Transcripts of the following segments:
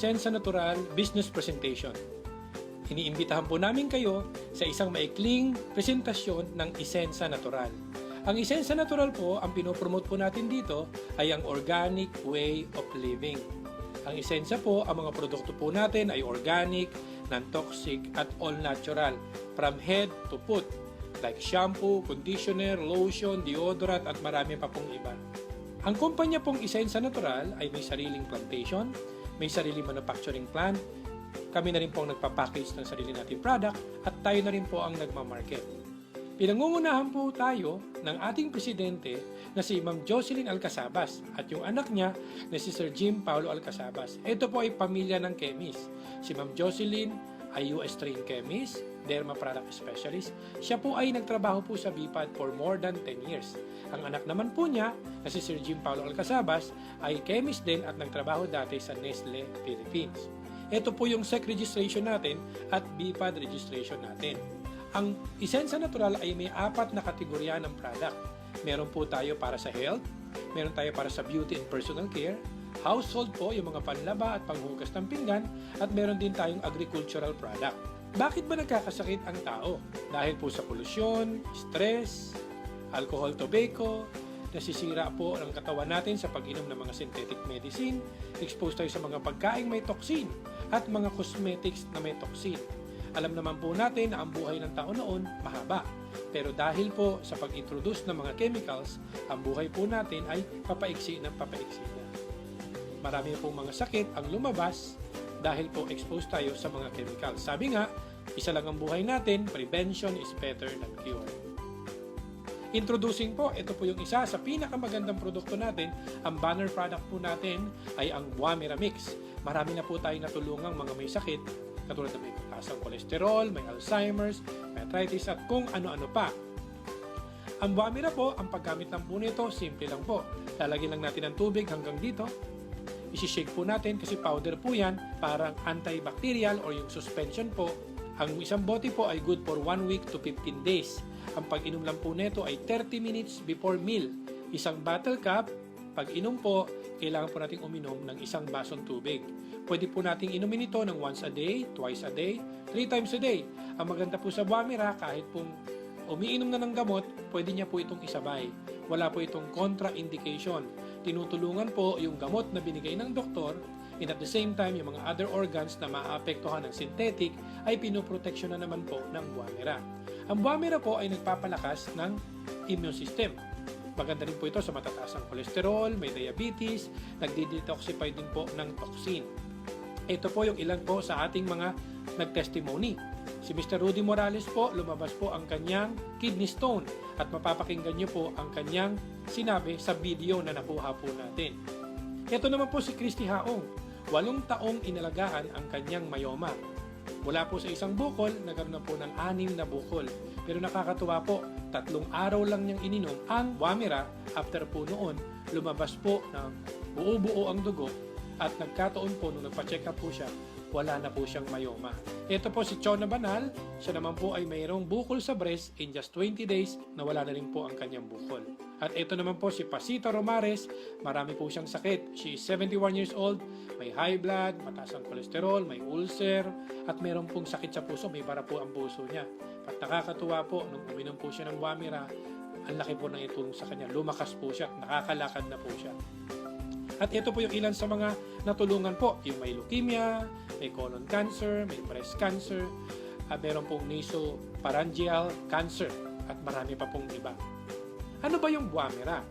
Isensa Natural Business Presentation. Iniimbitahan po namin kayo sa isang maikling presentasyon ng Isensa Natural. Ang Isensa Natural po, ang pinopromote po natin dito ay ang organic way of living. Ang Isensa po, ang mga produkto po natin ay organic, non-toxic at all natural from head to foot like shampoo, conditioner, lotion, deodorant at marami pa pong iba. Ang kumpanya pong Isensa Natural ay may sariling plantation, may sariling manufacturing plant, kami na rin po ang nagpapackage ng sarili nating product at tayo na rin po ang nagmamarket. Pinangungunahan po tayo ng ating presidente na si Ma'am Jocelyn Alcasabas at yung anak niya na si Sir Jim Paulo Alcasabas. Ito po ay pamilya ng chemist. Si Ma'am Jocelyn ay US trained chemist, derma product specialist. Siya po ay nagtrabaho po sa BIPAD for more than 10 years. Ang anak naman po niya na si Sir Jim Paulo Alcasabas ay chemist din at nagtrabaho dati sa Nestle Philippines. Ito po yung SEC registration natin at BIPAD registration natin. Ang Isensa Natural ay may apat na kategorya ng product. Meron po tayo para sa health, meron tayo para sa beauty and personal care, household po yung mga panlaba at panghugas ng pinggan, at meron din tayong agricultural product. Bakit ba nagkakasakit ang tao? Dahil po sa polusyon, stress, alcohol, tobacco, nasisira po ang katawan natin sa pag-inom ng mga synthetic medicine, exposed tayo sa mga pagkain may toxin, at mga cosmetics na may toxin. Alam naman po natin na ang buhay ng tao noon mahaba. Pero dahil po sa pag-introduce ng mga chemicals, ang buhay po natin ay papaiksi ng papaiksi na. Marami pong mga sakit ang lumabas dahil po exposed tayo sa mga chemicals. Sabi nga, isa lang ang buhay natin, prevention is better than cure. Introducing po, ito po yung isa sa pinakamagandang produkto natin. Ang banner product po natin ay ang Guamera Mix. Marami na po tayong natulungang mga may sakit, katulad na may taas ang kolesterol, may Alzheimer's, may arthritis at kung ano-ano pa. Ang Guamera po, ang paggamit ng po nito, simple lang po. Lalagyan lang natin ng tubig hanggang dito. Isishake po natin kasi powder po yan, parang antibacterial or yung suspension po. Ang isang bote po ay good for 1 week to 15 days. Ang pag-inom lang po nito ay 30 minutes before meal. Isang bottle cup, pag inom po, kailangan po nating uminom ng isang basong tubig. Pwede po nating inumin ito ng once a day, twice a day, three times a day. Ang maganda po sa Buamira, kahit pong umiinom na ng gamot, pwede niya po itong isabay. Wala po itong contraindication. Tinutulungan po yung gamot na binigay ng doktor and at the same time, yung mga other organs na maapektuhan ng synthetic ay pinoproteksyon na naman po ng Buamira. Ang Buamira po ay nagpapalakas ng immune system. Maganda rin po ito sa matataas ang kolesterol, may diabetes, nagdi-detoxify din po ng toxin. Ito po yung ilan po sa ating mga nag-testimony. Si Mr. Rudy Morales po, lumabas po ang kanyang kidney stone at mapapakinggan niyo po ang kanyang sinabi sa video na nakuha po natin. Ito naman po si Christy Haong, walong taong inalagaan ang kanyang mayoma. Mula po sa isang bukol, nagkaroon na po ng anim na bukol. Pero nakakatuwa po, tatlong araw lang niyang ininom ang Wamira after po noon, lumabas po ng buo-buo ang dugo at nagkataon po nung nagpa-check up po siya, wala na po siyang mayoma. Ito po si Chona Banal, siya naman po ay mayroong bukol sa breast in just 20 days na wala na rin po ang kanyang bukol. At ito naman po si Pasito Romares, marami po siyang sakit. She is 71 years old, may high blood, mataas ang kolesterol, may ulcer, at mayroon pong sakit sa puso, may bara po ang puso niya. At nakakatuwa po, nung uminom po siya ng Wamira, ang laki po ng itulong sa kanya. Lumakas po siya, nakakalakad na po siya. At ito po yung ilan sa mga natulungan po. Yung may leukemia, may colon cancer, may breast cancer, at meron pong nasopharyngeal cancer, at marami pa pong iba. Ano ba yung Buamira?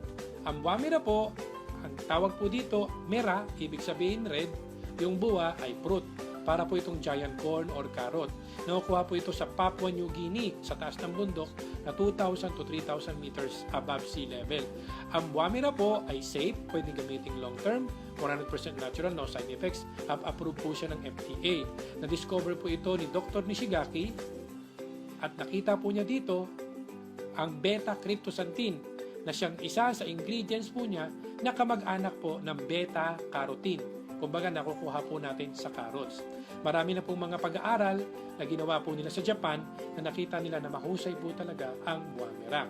Ang Buamira po, ang tawag po dito, mera, ibig sabihin red, yung buwa ay fruit. Para po itong giant corn or carrot. Nakukuha po ito sa Papua New Guinea, sa taas ng bundok, na 2,000 to 3,000 meters above sea level. Ang Buamira po ay safe, pwede gamitin long term, 100% natural, no side effects. Have approved po siya ng FDA. Na-discover po ito ni Dr. Nishigaki at nakita po niya dito ang beta-cryptosantine na siyang isa sa ingredients po niya na kamag-anak po ng beta-carotene. Kumbaga nakukuha po natin sa carrots. Marami na pong mga pag-aaral na ginawa po nila sa Japan na nakita nila na mahusay po talaga ang Buamira.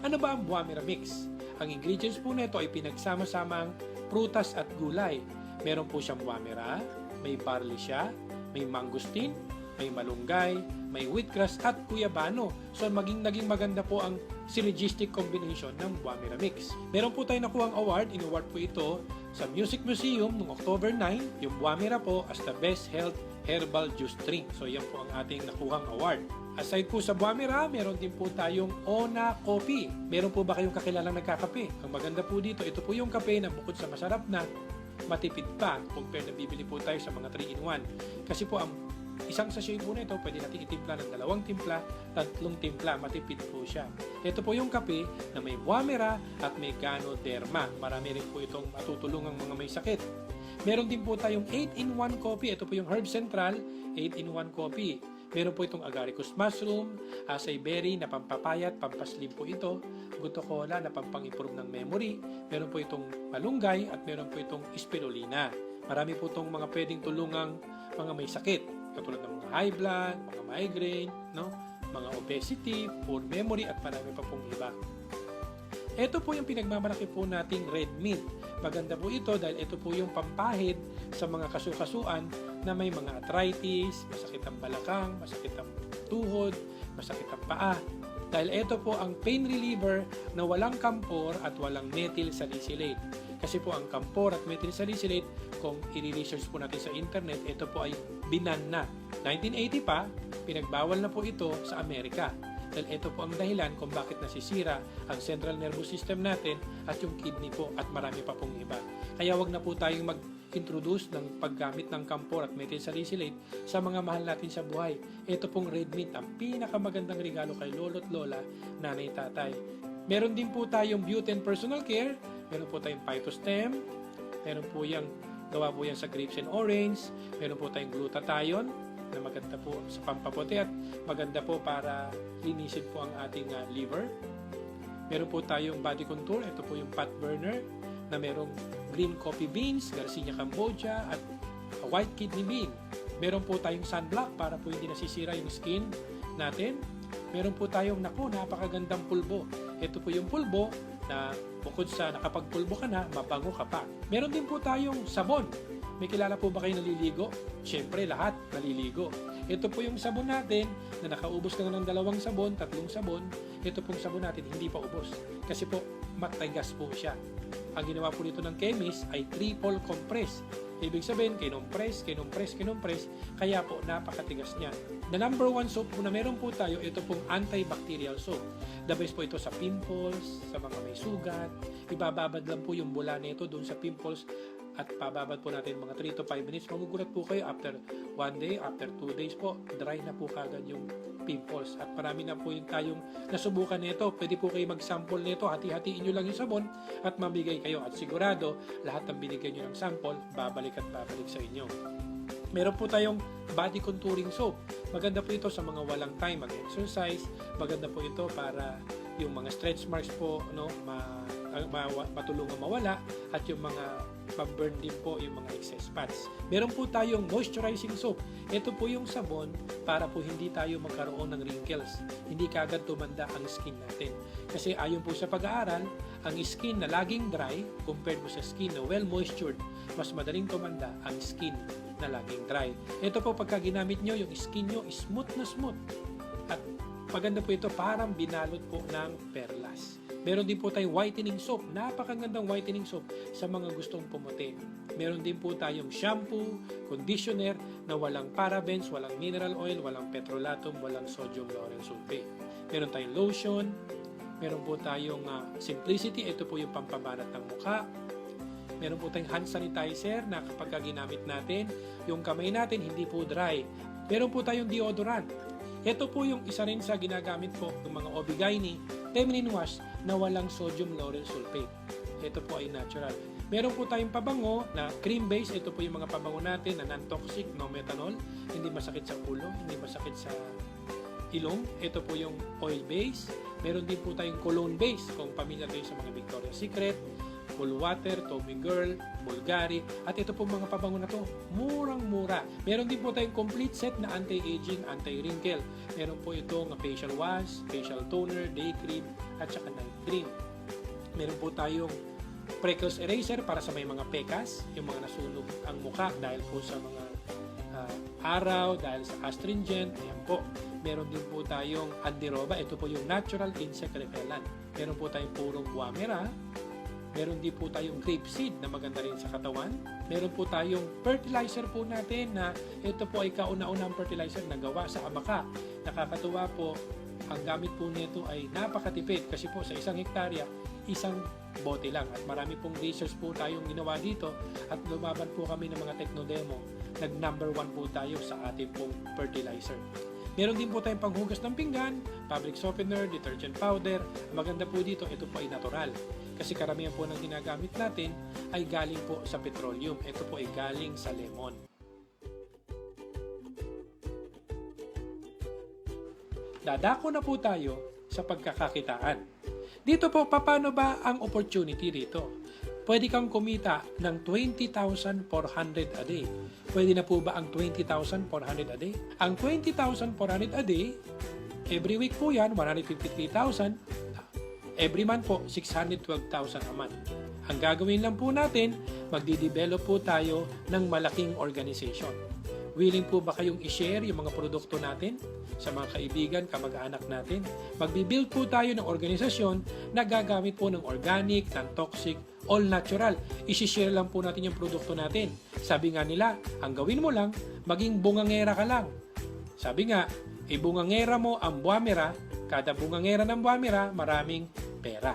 Ano ba ang Buamira Mix? Ang ingredients po nito ay pinagsama-samang prutas at gulay. Meron po siyang wamira, may barley siya, may mangustin, may malunggay, may wheatgrass at kuyabano. So maging naging maganda po ang synergistic combination ng Wamira Mix. Meron po tayong nakuhang award, in-award po ito sa Music Museum noong October 9, yung Wamira po as the best health herbal juice drink. So yan po ang ating nakuhang award. Aside po sa Buamira, meron din po tayong Ona Coffee. Meron po ba kayong kakilalang nagkakape? Ang maganda po dito, ito po yung kape na bukod sa masarap na, matipid pa compare na bibili po tayo sa mga 3-in-1. Kasi po ang isang sachet po na ito, pwede natin itimpla ng dalawang timpla, tatlong timpla, matipid po siya. Ito po yung kape na may Buamira at may Ganoderma. Marami rin po itong matutulungang mga may sakit. Meron din po tayong 8-in-1 coffee. Ito po yung Herb Central 8-in-1 coffee. Meron po itong agaricus mushroom, acai berry na pampapayat, pampaslim po ito, guto cola na pampang-improve ng memory, meron po itong malunggay at meron po itong spirulina. Marami po itong mga pwedeng tulungang mga may sakit, katulad ng mga high blood, mga migraine, no? mga obesity, poor memory at marami pa pong iba. Ito po yung pinagmamalaki po nating red meat. Maganda po ito dahil ito po yung pampahid sa mga kasukasuan na may mga arthritis, masakit ang balakang, masakit ang tuhod, masakit ang paa. Dahil ito po ang pain reliever na walang kampor at walang methyl salicylate. Kasi po ang kampor at methyl salicylate, kung i-research po natin sa internet, ito po ay binan na. 1980 pa, pinagbawal na po ito sa Amerika. Dahil ito po ang dahilan kung bakit nasisira ang central nervous system natin at yung kidney po at marami pa pong iba. Kaya wag na po tayong mag-introduce ng paggamit ng kampor at methyl salicylate sa mga mahal natin sa buhay. Ito pong red meat, ang pinakamagandang regalo kay lolo't lola, nanay, tatay. Meron din po tayong beauty and personal care, meron po tayong phytostem, meron po yung gawa po yan sa grapes and orange, meron po tayong glutathione, na maganda po sa pampaputi at maganda po para linisin po ang ating uh, liver. Meron po tayong body contour, ito po yung fat burner na merong green coffee beans, Garcinia Cambodia at white kidney bean. Meron po tayong sunblock para po hindi nasisira yung skin natin. Meron po tayong naku, napakagandang pulbo. Ito po yung pulbo na bukod sa nakapagpulbo ka na, mabango ka pa. Meron din po tayong sabon may kilala po ba kayo naliligo? Siyempre, lahat naliligo. Ito po yung sabon natin na nakaubos na ng dalawang sabon, tatlong sabon. Ito pong sabon natin hindi pa ubos. Kasi po, matigas po siya. Ang ginawa po nito ng chemist ay triple compress. Ibig sabihin, kinompress, kinompress, kinompress, kaya po napakatigas niya. The number one soap po na meron po tayo, ito pong antibacterial soap. The best po ito sa pimples, sa mga may sugat. Ibababad lang po yung bula nito doon sa pimples at pababad po natin mga 3 to 5 minutes. Magugulat po kayo after 1 day, after 2 days po, dry na po kagad yung pimples. At marami na po yung tayong nasubukan nito. Pwede po kayo mag-sample nito. Hati-hatiin nyo lang yung sabon at mabigay kayo. At sigurado, lahat ng binigay nyo ng sample, babalik at babalik sa inyo. Meron po tayong body contouring soap. Maganda po ito sa mga walang time mag-exercise. Maganda po ito para yung mga stretch marks po no ma, ma, matulungan mawala at yung mga pag-burn din po yung mga excess fats. Meron po tayong moisturizing soap. Ito po yung sabon para po hindi tayo magkaroon ng wrinkles. Hindi kagad tumanda ang skin natin. Kasi ayon po sa pag-aaral, ang skin na laging dry compared mo sa skin na well moistured, mas madaling tumanda ang skin na laging dry. Ito po pagka ginamit nyo, yung skin nyo smooth na smooth. At maganda po ito parang binalot po ng perlas. Meron din po tayong whitening soap. Napakagandang whitening soap sa mga gustong pumuti. Meron din po tayong shampoo, conditioner na walang parabens, walang mineral oil, walang petrolatum, walang sodium lauryl sulfate. Meron tayong lotion, meron po tayong uh, simplicity, ito po yung pampabanat ng mukha. Meron po tayong hand sanitizer na kapag ginamit natin, yung kamay natin hindi po dry. Meron po tayong deodorant. Ito po yung isa rin sa ginagamit po ng mga Obigaini feminine wash na walang sodium lauryl sulfate. Ito po ay natural. Meron po tayong pabango na cream base. Ito po yung mga pabango natin na non-toxic, no methanol. Hindi masakit sa ulo, hindi masakit sa ilong. Ito po yung oil base. Meron din po tayong cologne base. Kung pamilya kayo sa mga Victoria's Secret, Cool Water, Tommy Girl, Bulgari, at ito po mga pabango na to, murang-mura. Meron din po tayong complete set na anti-aging, anti-wrinkle. Meron po itong facial wash, facial toner, day cream, at saka night cream. Meron po tayong freckles eraser para sa may mga pekas, yung mga nasunog ang muka dahil po sa mga ah, araw, dahil sa astringent, ayan po. Meron din po tayong andiroba, ito po yung natural insect repellent. Meron po tayong purong guamera, Meron din po tayong grapeseed na maganda rin sa katawan. Meron po tayong fertilizer po natin na ito po ay kauna-unang fertilizer na gawa sa abaka. Nakakatuwa po, ang gamit po nito ay napakatipid kasi po sa isang hektarya, isang bote lang. At marami pong research po tayong ginawa dito at lumaban po kami ng mga techno-demo. Nag number one po tayo sa ating pong fertilizer. Meron din po tayong panghugas ng pinggan, fabric softener, detergent powder. Maganda po dito, ito po ay natural. Kasi karamihan po ng ginagamit natin ay galing po sa petroleum. Ito po ay galing sa lemon. Dadako na po tayo sa pagkakakitaan. Dito po, paano ba ang opportunity dito? Pwede kang kumita ng 20,400 a day. Pwede na po ba ang 20,400 a day? Ang 20,400 a day, every week po yan, 153,000. Every month po, 612,000 a month. Ang gagawin lang po natin, magdi-develop po tayo ng malaking organization. Willing po ba kayong i-share yung mga produkto natin sa mga kaibigan, kamag-anak natin? Magbi-build po tayo ng organisasyon na gagamit po ng organic, non-toxic, all natural. I-share lang po natin yung produkto natin. Sabi nga nila, ang gawin mo lang, maging bungangera ka lang. Sabi nga, ibungangera mo ang buwamera, kada bungangera ng buwamera, maraming pera.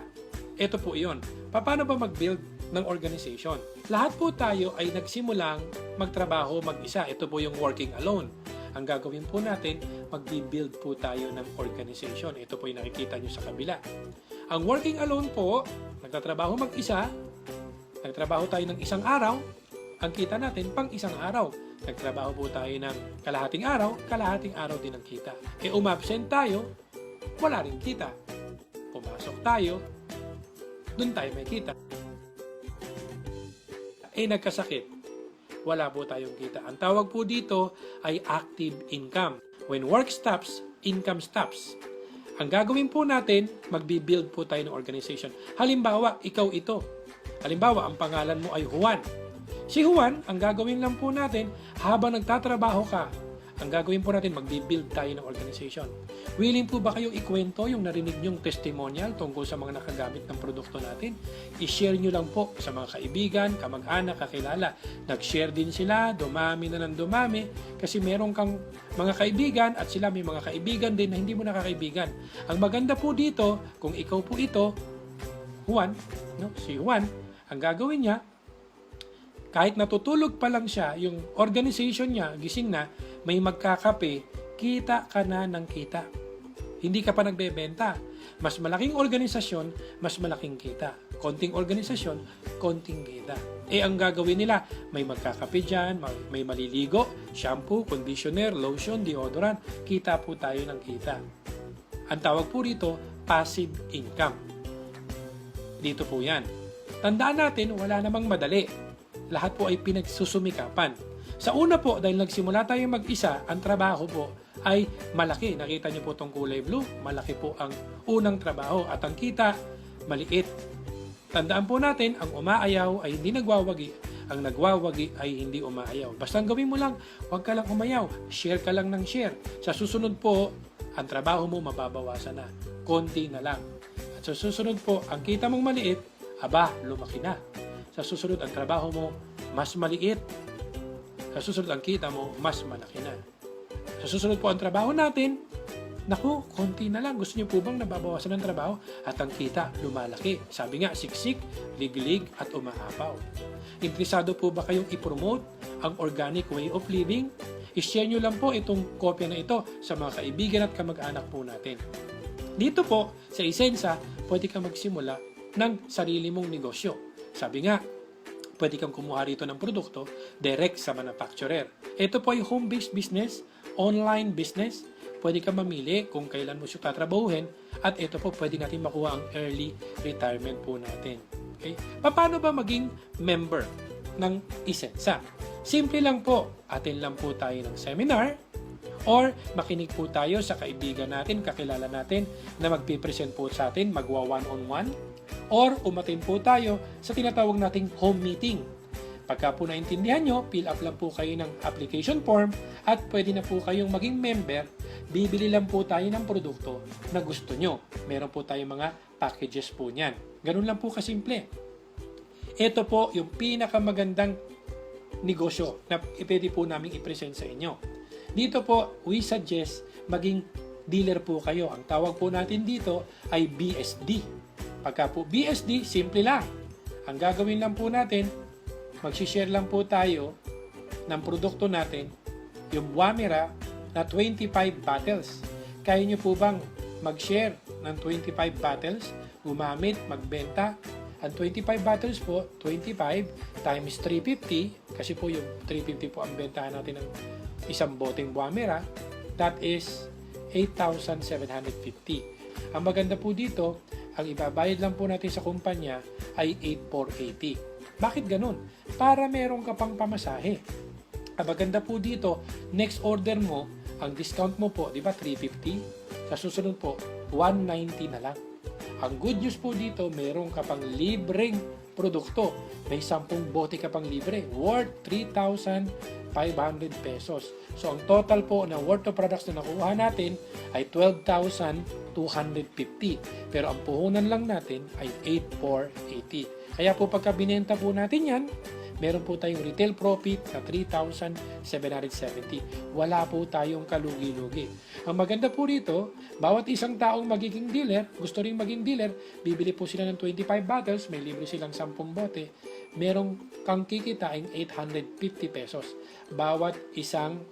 Ito po iyon. Paano ba mag-build ng organization? Lahat po tayo ay nagsimulang magtrabaho mag-isa. Ito po yung working alone. Ang gagawin po natin, mag-build po tayo ng organization. Ito po yung nakikita nyo sa kabila. Ang working alone po, nagtatrabaho mag-isa, nagtrabaho tayo ng isang araw, ang kita natin pang isang araw. Nagtrabaho po tayo ng kalahating araw, kalahating araw din ang kita. E umabsent tayo, wala rin kita. Pumasok tayo, dun tayo may kita. Eh nagkasakit, wala po tayong kita. Ang tawag po dito ay active income. When work stops, income stops. Ang gagawin po natin, magbi-build po tayo ng organization. Halimbawa, ikaw ito. Halimbawa, ang pangalan mo ay Juan. Si Juan, ang gagawin lang po natin, habang nagtatrabaho ka, ang gagawin po natin, magbi-build tayo ng organization. Willing po ba kayong ikwento yung narinig nyong testimonial tungkol sa mga nakagamit ng produkto natin? I-share nyo lang po sa mga kaibigan, kamag-anak, kakilala. Nag-share din sila, dumami na ng dumami, kasi meron kang mga kaibigan at sila may mga kaibigan din na hindi mo nakakaibigan. Ang maganda po dito, kung ikaw po ito, Juan, no? si Juan, ang gagawin niya, kahit natutulog pa lang siya, yung organization niya, gising na, may magkakape, kita ka na ng kita. Hindi ka pa nagbebenta. Mas malaking organisasyon, mas malaking kita. Konting organisasyon, konting kita. Eh, ang gagawin nila, may magkakape dyan, may, maliligo, shampoo, conditioner, lotion, deodorant. Kita po tayo ng kita. Ang tawag po rito, passive income. Dito po yan. Tandaan natin, wala namang madali. Lahat po ay pinagsusumikapan. Sa una po, dahil nagsimula tayo mag-isa, ang trabaho po ay malaki. Nakita niyo po itong kulay blue, malaki po ang unang trabaho. At ang kita, maliit. Tandaan po natin, ang umaayaw ay hindi nagwawagi. Ang nagwawagi ay hindi umaayaw. Basta ang gawin mo lang, huwag ka lang umayaw. Share ka lang ng share. Sa susunod po, ang trabaho mo mababawasan na. Konti na lang. At sa susunod po, ang kita mong maliit, aba, lumaki na. Sa susunod, ang trabaho mo, mas maliit. Sa susunod, ang kita mo, mas malaki na. Sa susunod po ang trabaho natin, naku, konti na lang. Gusto niyo po bang nababawasan ng trabaho? At ang kita, lumalaki. Sabi nga, siksik, liglig, at umaapaw. Interesado po ba kayong ipromote ang organic way of living? I-share nyo lang po itong kopya na ito sa mga kaibigan at kamag-anak po natin. Dito po, sa Isensa, pwede kang magsimula ng sarili mong negosyo. Sabi nga, pwede kang kumuha rito ng produkto direct sa manufacturer. Ito po ay home-based business, online business. Pwede kang mamili kung kailan mo siya tatrabahuhin at ito po pwede natin makuha ang early retirement po natin. Okay? Paano ba maging member ng Isensa? Simple lang po, atin lang po tayo ng seminar or makinig po tayo sa kaibigan natin, kakilala natin na magpipresent po sa atin, magwa one-on-one or umatin po tayo sa tinatawag nating home meeting. Pagka po naintindihan nyo, fill up lang po kayo ng application form at pwede na po kayong maging member. Bibili lang po tayo ng produkto na gusto nyo. Meron po tayong mga packages po niyan. Ganun lang po kasimple. Ito po yung pinakamagandang negosyo na pwede po namin i-present sa inyo. Dito po, we suggest maging dealer po kayo. Ang tawag po natin dito ay BSD. Pagka po BSD, simple lang. Ang gagawin lang po natin, magsishare lang po tayo ng produkto natin, yung Wamira na 25 bottles. Kaya nyo po bang mag-share ng 25 bottles, gumamit, magbenta? Ang 25 bottles po, 25 times 350, kasi po yung 350 po ang bentahan natin ng isang boteng Wamira, that is 8,750. Ang maganda po dito, ang ibabayad lang po natin sa kumpanya ay 8,480. Bakit ganun? Para meron ka pang pamasahe. Ang maganda po dito, next order mo, ang discount mo po, di ba 350? Sa susunod po, 190 na lang. Ang good news po dito, meron ka pang libreng produkto. May 10 bote ka pang libre worth 3,500 pesos. So, ang total po na worth of products na nakuha natin ay 12,250. Pero ang puhunan lang natin ay 8,480. Kaya po pagka binenta po natin yan, meron po tayong retail profit na 3,770. Wala po tayong kalugi-lugi. Ang maganda po rito, bawat isang taong magiging dealer, gusto ring maging dealer, bibili po sila ng 25 bottles, may libre silang 10 bote, merong kang kikitain 850 pesos. Bawat isang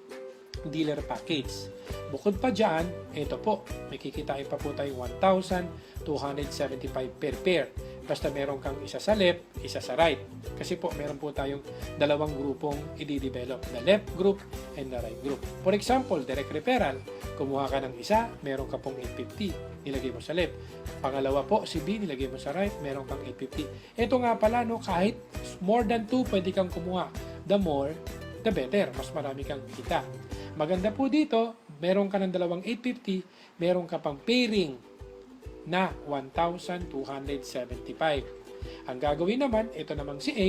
dealer package. Bukod pa dyan, ito po, may kikitain pa po tayong 1,275 per pair. Basta meron kang isa sa left, isa sa right. Kasi po, meron po tayong dalawang grupong i-develop. The left group and the right group. For example, direct referral. Kumuha ka ng isa, meron ka pong 850. Nilagay mo sa left. Pangalawa po, si B, nilagay mo sa right, meron kang 850. Ito nga pala, no, kahit more than 2, pwede kang kumuha. The more, the better. Mas marami kang kita. Maganda po dito, meron ka ng dalawang 850, meron ka pang pairing na 1,275. Ang gagawin naman, ito namang si A,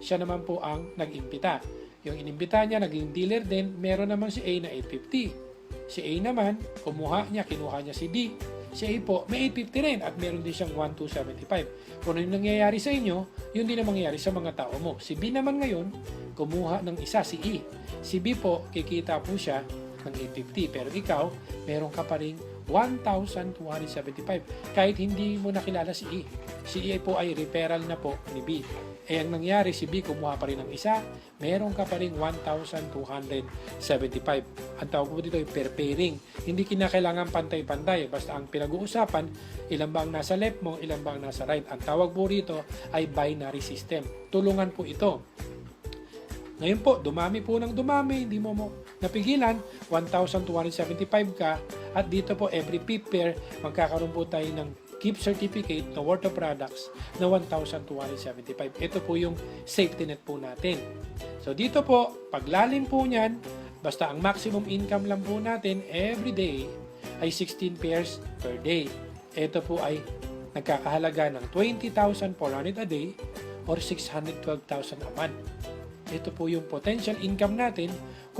siya naman po ang nag-imbita. Yung inimbita niya, naging dealer din, meron naman si A na 850. Si A naman, kumuha niya, kinuha niya si D. Si A po, may 850 rin at meron din siyang 1,275. Kung ano yung nangyayari sa inyo, yun din ang mangyayari sa mga tao mo. Si B naman ngayon, kumuha ng isa, si E. Si B po, kikita po siya ng 850. Pero ikaw, meron ka pa rin 1,275 kahit hindi mo nakilala si E. Si E po ay referral na po ni B. Eh ang nangyari, si B kumuha pa rin ng isa, meron ka pa rin 1,275. Ang tawag po dito ay per pairing. Hindi kinakailangan pantay-pantay. Basta ang pinag-uusapan, ilan ba ang nasa left mo, ilan ba ang nasa right. Ang tawag po rito ay binary system. Tulungan po ito. Ngayon po, dumami po ng dumami, hindi mo mo napigilan, 1,275 ka, at dito po every fifth pair, magkakaroon po tayo ng gift certificate na worth of products na 1,275. Ito po yung safety net po natin. So dito po, paglalim po niyan, basta ang maximum income lang po natin every day ay 16 pairs per day. Ito po ay nagkakahalaga ng 20,400 a day or 612,000 a month. Ito po yung potential income natin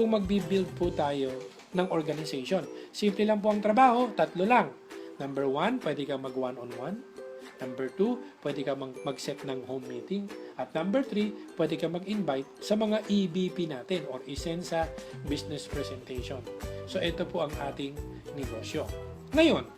kung magbi-build po tayo ng organization. Simple lang po ang trabaho, tatlo lang. Number one, pwede ka mag one-on-one. Number two, pwede ka mag- mag-set ng home meeting. At number three, pwede ka mag-invite sa mga EBP natin or Isensa Business Presentation. So, ito po ang ating negosyo. Ngayon,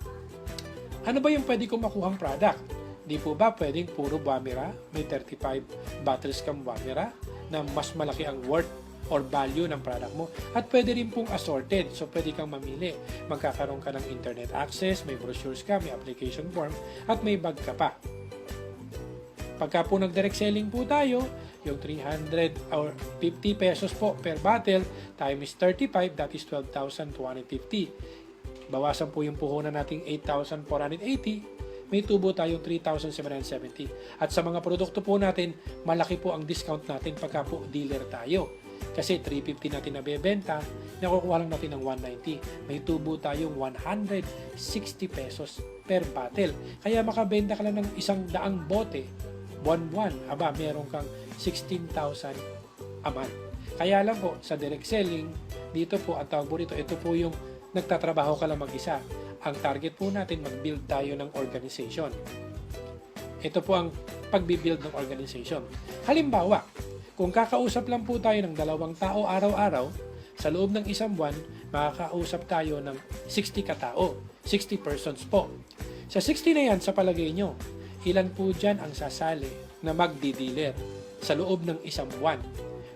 ano ba yung pwede kong makuhang product? Di po ba pwedeng puro Bamira? May 35 bottles kang Bamira na mas malaki ang worth or value ng product mo. At pwede rin pong assorted. So, pwede kang mamili. Magkakaroon ka ng internet access, may brochures ka, may application form, at may bag ka pa. Pagka po nag-direct selling po tayo, yung 300 or 50 pesos po per bottle times 35, that is 12,250. Bawasan po yung puhunan nating 8,480, may tubo tayong 3,770. At sa mga produkto po natin, malaki po ang discount natin pagka po dealer tayo. Kasi 350 natin nabebenta, nakukuha lang natin ng 190. May tubo tayong 160 pesos per bottle. Kaya makabenta ka lang ng isang daang bote, buwan-buwan, aba, meron kang 16,000 a month. Kaya lang po, sa direct selling, dito po, ang tawag po rito, ito po yung nagtatrabaho ka lang mag-isa. Ang target po natin, mag-build tayo ng organization. Ito po ang pagbibuild ng organization. Halimbawa, kung kakausap lang po tayo ng dalawang tao araw-araw, sa loob ng isang buwan, makakausap tayo ng 60 katao, 60 persons po. Sa 60 na yan, sa palagay nyo, ilan po dyan ang sasali na magdi-dealer sa loob ng isang buwan?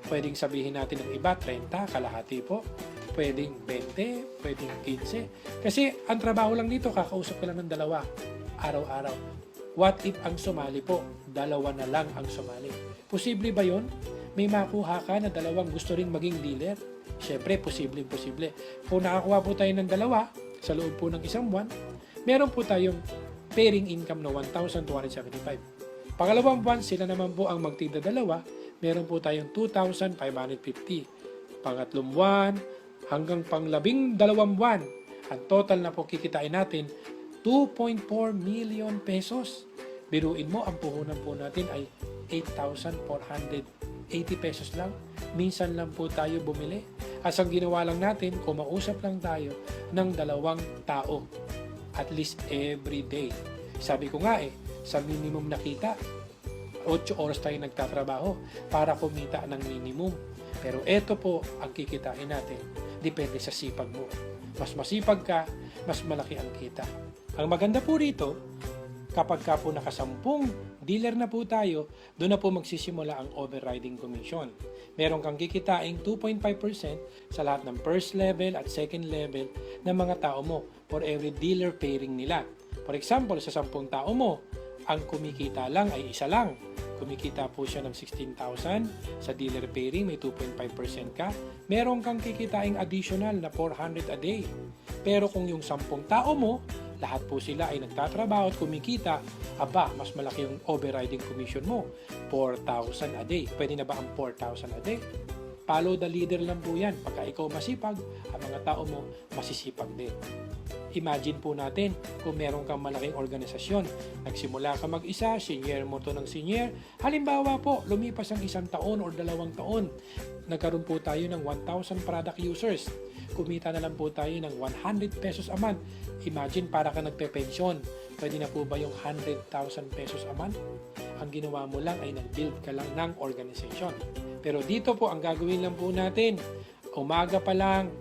Pwedeng sabihin natin ng iba, 30, kalahati po. Pwedeng 20, pwedeng 15. Kasi ang trabaho lang dito, kakausap ka lang ng dalawa araw-araw. What if ang sumali po? Dalawa na lang ang sumali. Posible ba yon? May makuha ka na dalawang gusto ring maging dealer? Siyempre, posible, posible. Kung nakakuha po tayo ng dalawa sa loob po ng isang buwan, meron po tayong pairing income na 1,275. Pangalawang buwan, sila naman po ang magtinda dalawa, meron po tayong 2,550. Pangatlong buwan, hanggang panglabing dalawang buwan, ang total na po kikitain natin, 2.4 million pesos. Biruin mo, ang puhunan po natin ay 8,480 pesos lang. Minsan lang po tayo bumili. As ang ginawa lang natin, kumausap lang tayo ng dalawang tao. At least every day. Sabi ko nga eh, sa minimum na kita, 8 oras tayo nagtatrabaho para kumita ng minimum. Pero ito po ang kikitain natin. Depende sa sipag mo. Mas masipag ka, mas malaki ang kita. Ang maganda po rito, kapag ka po nakasampung dealer na po tayo, doon na po magsisimula ang overriding commission. Meron kang kikitain 2.5% sa lahat ng first level at second level ng mga tao mo for every dealer pairing nila. For example, sa 10 tao mo, ang kumikita lang ay isa lang. Kumikita po siya ng 16,000 sa dealer pairing, may 2.5% ka. Meron kang kikitaing additional na 400 a day. Pero kung yung 10 tao mo, lahat po sila ay nagtatrabaho at kumikita, aba, mas malaki yung overriding commission mo. 4,000 a day. Pwede na ba ang 4,000 a day? Follow the leader lang po yan. Pagka ikaw masipag, ang mga tao mo masisipag din. Imagine po natin kung meron kang malaking organisasyon. Nagsimula ka mag-isa, senior mo to ng senior. Halimbawa po, lumipas ang isang taon or dalawang taon. Nagkaroon po tayo ng 1,000 product users. Kumita na lang po tayo ng 100 pesos a month. Imagine para ka nagpe-pension. Pwede na po ba yung 100,000 pesos a month? Ang ginawa mo lang ay nag-build ka lang ng organization. Pero dito po, ang gagawin lang po natin, umaga pa lang,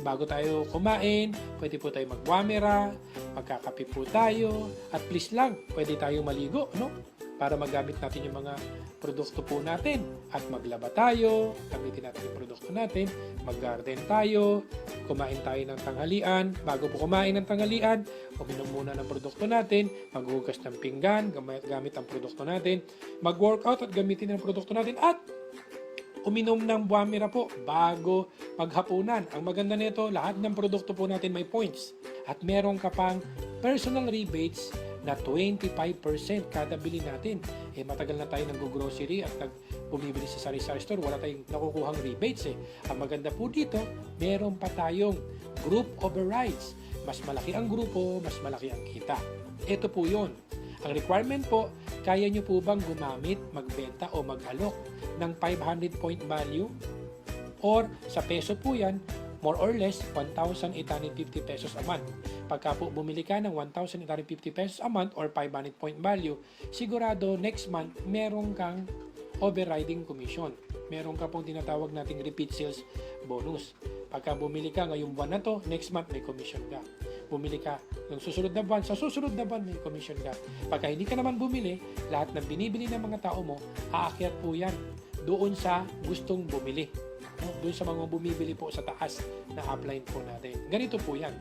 bago tayo kumain, pwede po tayo magwamera, magkakape po tayo, at please lang, pwede tayo maligo, no? Para magamit natin yung mga produkto po natin. At maglaba tayo, gamitin natin yung produkto natin, mag-garden tayo, kumain tayo ng tanghalian. Bago po kumain ng tanghalian, uminom muna ng produkto natin, maghugas ng pinggan, gamit, ang produkto natin, mag-workout at gamitin ang produkto natin, at uminom ng buwamira po bago maghapunan. Ang maganda nito, lahat ng produkto po natin may points. At meron ka pang personal rebates na 25% kada bili natin. Eh matagal na tayo nag-grocery at nag bumibili sa sari-sari store, wala tayong nakukuhang rebates eh. Ang maganda po dito, meron pa tayong group overrides. Mas malaki ang grupo, mas malaki ang kita. Ito po yon. Ang requirement po, kaya nyo po bang gumamit, magbenta o mag-alok ng 500 point value? Or sa peso po yan, more or less 1,850 pesos a month. Pagka po bumili ka ng 1,850 pesos a month or 500 point value, sigurado next month meron kang overriding commission. Meron ka pong tinatawag nating repeat sales bonus. Pagka bumili ka ngayong buwan na to, next month may commission ka. Bumili ka ng susunod na buwan, sa susunod na buwan may commission ka. Pagka hindi ka naman bumili, lahat ng binibili ng mga tao mo, aakyat po yan doon sa gustong bumili. No? Doon sa mga bumibili po sa taas na upline po natin. Ganito po yan.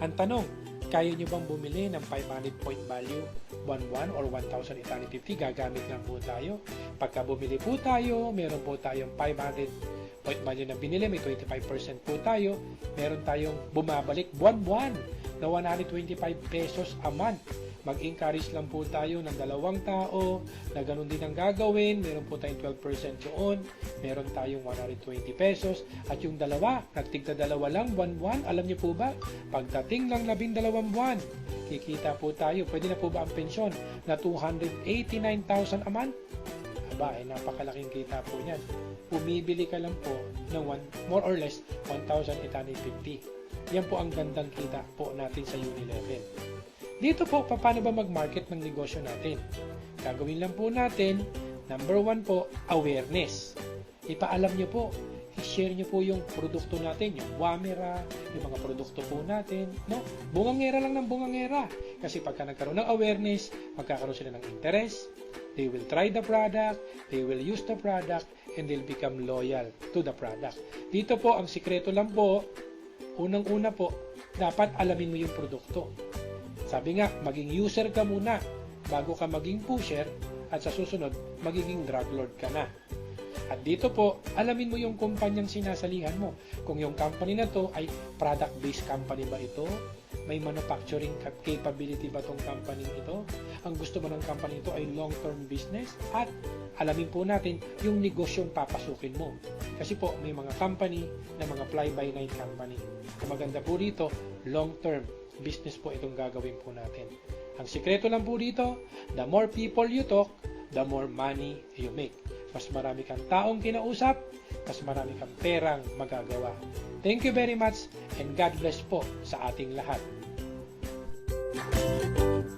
Ang tanong, kaya nyo bang bumili ng 500 point value 1,1 or 1,850? Gagamit lang po tayo. Pagka bumili po tayo, meron po tayong 500 point value na binili, may 25% po tayo. Meron tayong bumabalik buwan-buwan na 125 pesos a month. Mag-encourage lang po tayo ng dalawang tao na ganun din ang gagawin. Meron po tayong 12% doon. Meron tayong 120 pesos. At yung dalawa, nagtigda dalawa lang, buwan-buwan. Alam niyo po ba, pagdating lang labing dalawang buwan, kikita po tayo. Pwede na po ba ang pensyon na 289,000 a month? Aba, ay napakalaking kita po niyan. Pumibili ka lang po ng one, more or less 1,850. Yan po ang gandang kita po natin sa Unilevel. Dito po, paano ba mag-market ng negosyo natin? Gagawin lang po natin, number one po, awareness. Ipaalam nyo po, i-share nyo po yung produkto natin, yung Wamera, yung mga produkto po natin, no? Bungangera lang ng bungangera. Kasi pagka nagkaroon ng awareness, magkakaroon sila ng interest, they will try the product, they will use the product, and they'll become loyal to the product. Dito po, ang sikreto lang po, unang-una po, dapat alamin mo yung produkto. Sabi nga, maging user ka muna bago ka maging pusher at sa susunod, magiging drug lord ka na. At dito po, alamin mo yung kumpanyang sinasalihan mo. Kung yung company na to ay product-based company ba ito? May manufacturing cap- capability ba tong company ito? Ang gusto mo ng company ito ay long-term business? At alamin po natin yung negosyong papasukin mo. Kasi po, may mga company na mga fly-by-night company. Ang maganda po dito, long-term business po itong gagawin po natin. Ang sikreto lang po dito, the more people you talk, the more money you make. Mas marami kang taong kinausap, mas marami kang perang magagawa. Thank you very much and God bless po sa ating lahat. Thank you.